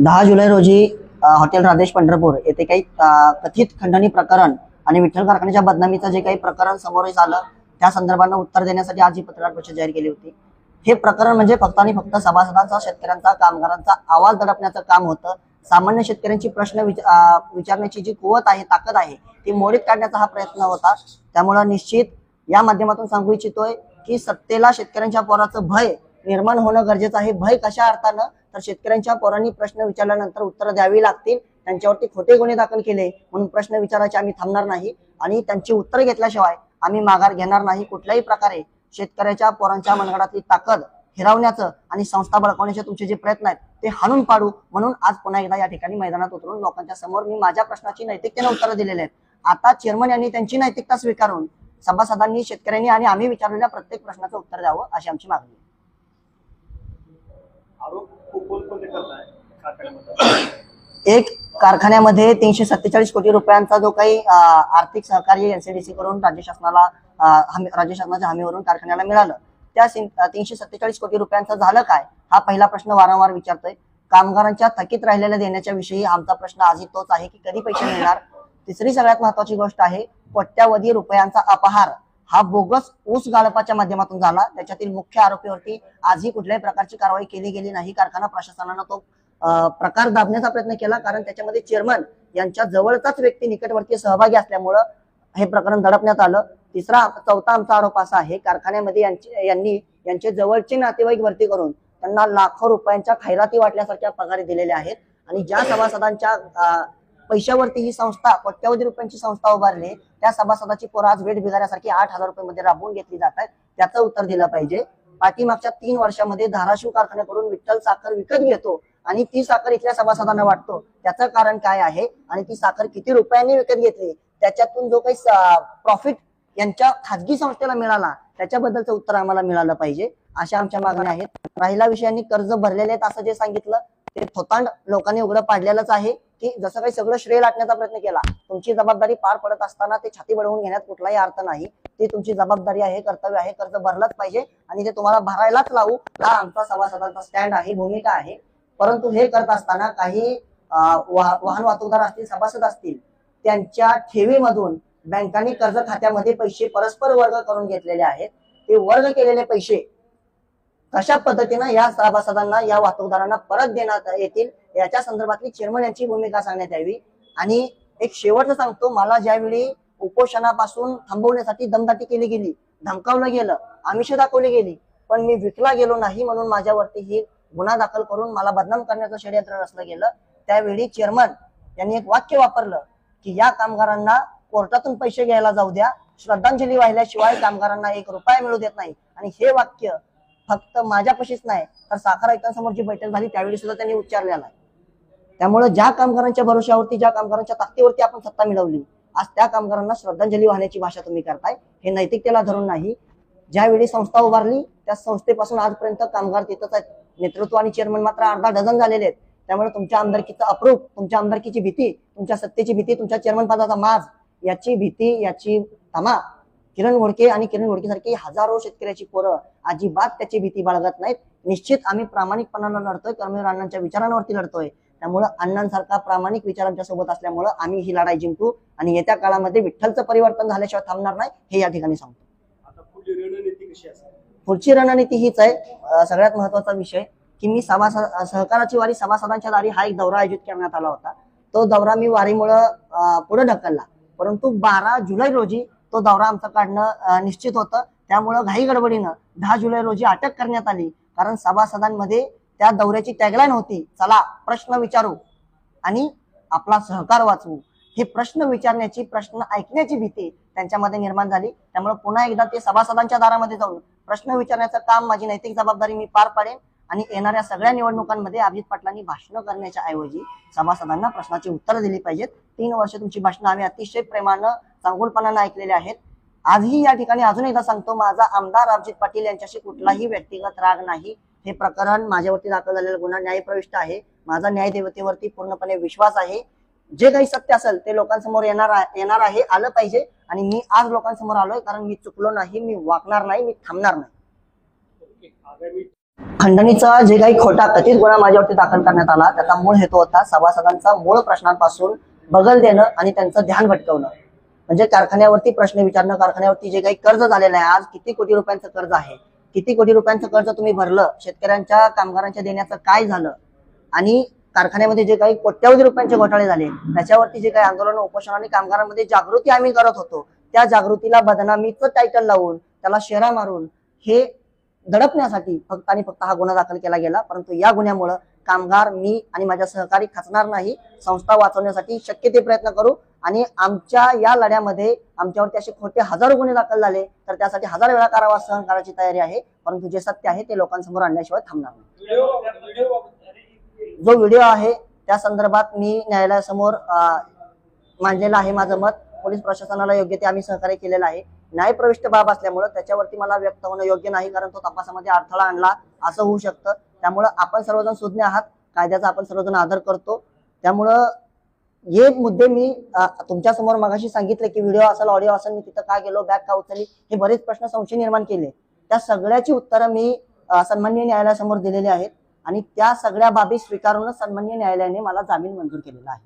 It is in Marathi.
दहा जुलै रोजी हॉटेल राधेश पंढरपूर येथे काही कथित खंडणी प्रकरण आणि विठ्ठल कारखान्याच्या बदनामीचं जे काही प्रकरण समोर आलं त्या संदर्भानं उत्तर देण्यासाठी आज ही पत्रकार परिषद जाहीर केली होती. हे प्रकरण म्हणजे फक्त आणि फक्त सभासदांचा शेतकऱ्यांचा कामगारांचा आवाज दडपण्याचं काम होतं. सामान्य शेतकऱ्यांची प्रश्न विचारण्याची जी कुवत आहे ताकद आहे ती मोडीत काढण्याचा हा प्रयत्न होता. त्यामुळं निश्चित या माध्यमातून सांगू इच्छितोय की सत्तेला शेतकऱ्यांच्या पोराचं भय निर्माण होणं गरजेचं आहे. भय कशा अर्थानं? तर शेतकऱ्यांच्या पोरांनी प्रश्न विचारल्यानंतर उत्तरं द्यावी लागतील. त्यांच्यावरती खोटे गुन्हे दाखल केले म्हणून प्रश्न विचारायचे आम्ही थांबणार नाही आणि त्यांची उत्तरं घेतल्याशिवाय आम्ही माघार घेणार नाही. कुठल्याही प्रकारे शेतकऱ्याच्या पोरांच्या मनगडातली ताकद हिरावण्याचं आणि संस्था बळकवण्याचे तुमचे जे प्रयत्न आहेत ते हाणून पाडू म्हणून आज पुन्हा एकदा या ठिकाणी मैदानात उतरून लोकांच्या समोर मी माझ्या प्रश्नाची नैतिकतेने उत्तरं दिलेली आहेत. आता चेअरमन यांनी त्यांची नैतिकता स्वीकारून सभासदांनी शेतकऱ्यांनी आणि आम्ही विचारलेल्या प्रत्येक प्रश्नाचं उत्तर द्यावं अशी आमची मागणी आहे. आरोप खूप कोणकोणते करताय कारखान्यामध्ये एक कारखान्यामध्ये तीनशे सत्तेचाळीस कोटी रुपयांचा जो काही आर्थिक सहकार्य एनसीडीसी कडून राज्य शासनाला राज्य शासनाच्या हमीवरून कारखान्याला मिळालं. त्या तीनशे सत्तेचाळीस कोटी रुपयांचं झालं काय? हा पहिला प्रश्न वारंवार विचारतोय. कामगारांच्या थकीत राहिलेल्या देण्याच्या विषयी आमचा प्रश्न आजही तोच आहे की कधी पैसे मिळणार? तिसरी सगळ्यात महत्वाची गोष्ट आहे कोट्यावधी रुपयांचा अपहार. हा बोगस ऊस गाळपाच्या माध्यमातून झाला. त्याच्यातील मुख्य आरोपीवरती आजही कुठल्याही प्रकारची कारवाई केली गेली नाही. कारखाना प्रशासनानं तो प्रकार दाबण्याचा प्रयत्न केला. कारण त्याच्यामध्ये चेअरमन यांच्या जवळचाच व्यक्ती निकटवर्तीय सहभागी असल्यामुळं हे प्रकरण दडपण्यात आलं. तिसरा चौथा आमचा आरोप असा आहे कारखान्यामध्ये यांचे यांनी यांचे जवळचे नातेवाईक भरती करून त्यांना लाखो रुपयांच्या खैराती वाटल्यासारख्या पगारी दिलेल्या आहेत. आणि ज्या सभासदांच्या पैशावरती ही संस्था कोट्यावधी रुपयांची संस्था उभारली. त्या सभासदाची पोरं आज वेट बिगाऱ्यासारखी आठ हजार रुपये मध्ये राबवून घेतली जात आहेत. त्याचं उत्तर दिलं पाहिजे. पाठीमागच्या तीन वर्षामध्ये धाराशिव कारखान्याकडून विठ्ठल साखर विकत घेतो आणि ती साखर इथल्या सभासदांना वाटतो. त्याचं कारण काय आहे आणि ती साखर किती रुपयांनी विकत घेतली? त्याच्यातून जो काही प्रॉफिट यांच्या खाजगी संस्थेला मिळाला त्याच्याबद्दलचं उत्तर आम्हाला मिळालं पाहिजे. अशा आमच्या मागण्या आहेत. राहिला विषयांनी कर्ज भरलेले आहेत असं जे सांगितलं ते थोतांड लोकांनी उघडं पाडलेलंच आहे की जसं काही सगळं श्रेय लाटण्याचा प्रयत्न केला तुमची जबाबदारी पार पडत असताना ते छाती बडवून घेण्यात कुठलाही अर्थ नाही. ती तुमची जबाबदारी आहे कर्तव्य आहे कर्ज भरलंच पाहिजे आणि ते तुम्हाला भरायलाच लावू. हा आमचा सभासदांचा स्टँड आहे भूमिका आहे. परंतु हे करत असताना काही वाह- वाहन वाहतूकदार असतील सभासद असतील त्यांच्या ठेवीमधून बँकांनी कर्ज खात्यामध्ये पैसे परस्पर वर्ग करून घेतलेले आहेत. ते वर्ग केलेले पैसे कशा पद्धतीनं या सभासदांना या वाहतूकदारांना परत देण्यात येतील याच्या संदर्भातली चेअरमन यांची भूमिका सांगण्यात यावी. आणि एक शेवटचं सांगतो मला ज्यावेळी उपोषणापासून थांबवण्यासाठी दमदाटी केली गेली धमकावलं गेलं आमिष दाखवली गेली पण मी विकला गेलो नाही म्हणून माझ्यावरती ही गुन्हा दाखल करून मला बदनाम करण्याचं षडयंत्र रचलं गेलं. त्यावेळी चेअरमन यांनी एक वाक्य वापरलं की या कामगारांना कोर्टातून पैसे घ्यायला जाऊ द्या श्रद्धांजली वाहिल्याशिवाय कामगारांना एक रुपया मिळू देत नाही. आणि हे वाक्य फक्त माझ्यापाशीच नाही तर साखर आयुक्तांसमोर जी बैठक झाली त्यावेळी सुद्धा त्यांनी उच्चारलेला आहे त्यामुळे ज्या कामगारांच्या भरोश्यावरती ज्या कामगारांच्या ताकदीवरती आपण सत्ता मिळवली आज त्या कामगारांना श्रद्धांजली वाहण्याची भाषा तुम्ही करताय. हे नैतिकतेला धरून नाही. ज्यावेळी संस्था उभारली त्या संस्थेपासून आजपर्यंत कामगार तिथंच आहेत. नेतृत्व आणि चेअरमन मात्र अर्धा डझन झालेले आहेत. त्यामुळे तुमच्या आमदारकीचा अप्रूप तुमच्या आमदारकीची भीती तुमच्या सत्तेची भीती तुमच्या चेअरमन पदाचा माज याची भीती याची तमा किरण घोडके आणि किरण घोडके सारखी हजारो शेतकऱ्याची पोरं अजिबात त्याची भीती बाळगत नाहीत. निश्चित आम्ही प्रामाणिकपणानं लढतोय कर्मवीर अण्णांच्या विचारांवरती लढतोय. त्यामुळं अण्णांसारखा प्रामाणिक विचार आमच्यासोबत असल्यामुळं आम्ही ही लढाई जिंकू आणि येत्या काळामध्ये विठ्ठलचं परिवर्तन झाल्याशिवाय थांबणार नाही हे या ठिकाणी सांगतो. पुढची रणनीती हीच आहे सगळ्यात महत्त्वाचा विषय की मी सभासद सहकाराची वारी सभासदांच्या दारी हा एक दौरा आयोजित करण्यात आला होता. तो दौरा मी वारीमुळं पुढे ढकलला. परंतु बारा जुलै रोजी तो दौरा आमचा काढणं निश्चित होतं. त्यामुळं घाई गडबडीनं दहा जुलै रोजी अटक करण्यात आली. कारण सभासदांमध्ये त्या दौऱ्याची टॅगलाईन होती चला प्रश्न विचारू आणि आपला सहकार वाचवू. हे प्रश्न विचारण्याची प्रश्न ऐकण्याची भीती त्यांच्यामध्ये निर्माण झाली. त्यामुळे पुन्हा एकदा ते सभासदांच्या दारामध्ये जाऊन प्रश्न विचारण्याचं काम माझी नैतिक जबाबदारी मी पार पाडेन आणि येणाऱ्या सगळ्या निवडणुकांमध्ये अभिजित पाटलांनी भाषणं करण्याच्या ऐवजी सभासदांना प्रश्नाची उत्तरं दिली पाहिजेत. तीन वर्ष तुमची भाषणं आम्ही अतिशय प्रेमानं चांगुलपणानं ऐकलेले आहेत. आजही या ठिकाणी अजून एकदा सांगतो माझा आमदार अभिजित पाटील यांच्याशी कुठलाही व्यक्तिगत राग नाही. हे प्रकरण माझ्यावरती दाखल झालेला गुन्हा न्यायप्रविष्ट आहे. माझा न्यायदेवतेवरती पूर्णपणे विश्वास आहे. जे काही सत्य असेल ते लोकांसमोर येणार येणार आहे आलं पाहिजे. आणि मी आज लोकांसमोर आलोय कारण मी चुकलो नाही मी वाकणार नाही मी थांबणार नाही. खंडणीचा जे काही खोटा कथित गुन्हा माझ्यावरती दाखल करण्यात आला त्याचा मूळ हेतू होता सभासदांचा मूळ प्रश्नांपासून बगल देणं आणि त्यांचं ध्यान भटकवणं. म्हणजे कारखान्यावरती प्रश्न विचारणं कारखान्यावरती जे काही कर्ज झालेलं आहे आज किती कोटी रुपयांचं कर्ज आहे? किती कोटी रुपयांचं कर्ज तुम्ही भरलं? शेतकऱ्यांच्या कामगारांच्या देण्याचं काय झालं? आणि कारखान्यामध्ये जे काही कोट्यावधी रुपयांचे घोटाळे झाले त्याच्यावरती जे काही आंदोलन उपोषण आणि कामगारांमध्ये जागृती आम्ही करत होतो त्या जागृतीला बदनामीचं टायटल लावून त्याला शेरा मारून हे दडपण्यासाठी फक्त आणि फक्त हा गुन्हा दाखल केला गेला. परंतु या गुन्ह्यामुळं कामगार मी आणि माझ्या सहकारी खचणार नाही. संस्था वाचवण्यासाठी शक्य ते प्रयत्न करू. आणि आमच्या या लढ्यामध्ये आमच्यावरती असे खोटे हजारो गुन्हे दाखल झाले तर त्यासाठी हजार वेळा कारावास सहन करायची तयारी आहे परंतु जे सत्य आहे ते लोकांसमोर आणल्याशिवाय थांबणार नाही. जो व्हिडिओ आहे त्या संदर्भात मी न्यायालयासमोर मांडलेलं आहे माझं मत. पोलीस प्रशासनाला योग्य ते आम्ही सहकार्य केलेलं आहे. न्यायप्रविष्ट बाब असल्यामुळं त्याच्यावरती मला व्यक्त होणं योग्य नाही कारण तो तपासामध्ये अडथळा आणला असं होऊ शकतं. त्यामुळं आपण सर्वजण सुज्ञ आहात. कायद्याचा आपण सर्वजण आदर करतो. त्यामुळं हे मुद्दे मी तुमच्यासमोर मगाशी सांगितले की व्हिडिओ असेल ऑडिओ असेल मी तिथं का गेलो बॅग का उचलली हे बरेच प्रश्न संशय निर्माण केले. त्या सगळ्याची उत्तरं मी सन्मान्य न्यायालयासमोर दिलेली आहेत आणि त्या सगळ्या बाबी स्वीकारूनच सन्मान्य न्यायालयाने मला जामीन मंजूर केलेला आहे.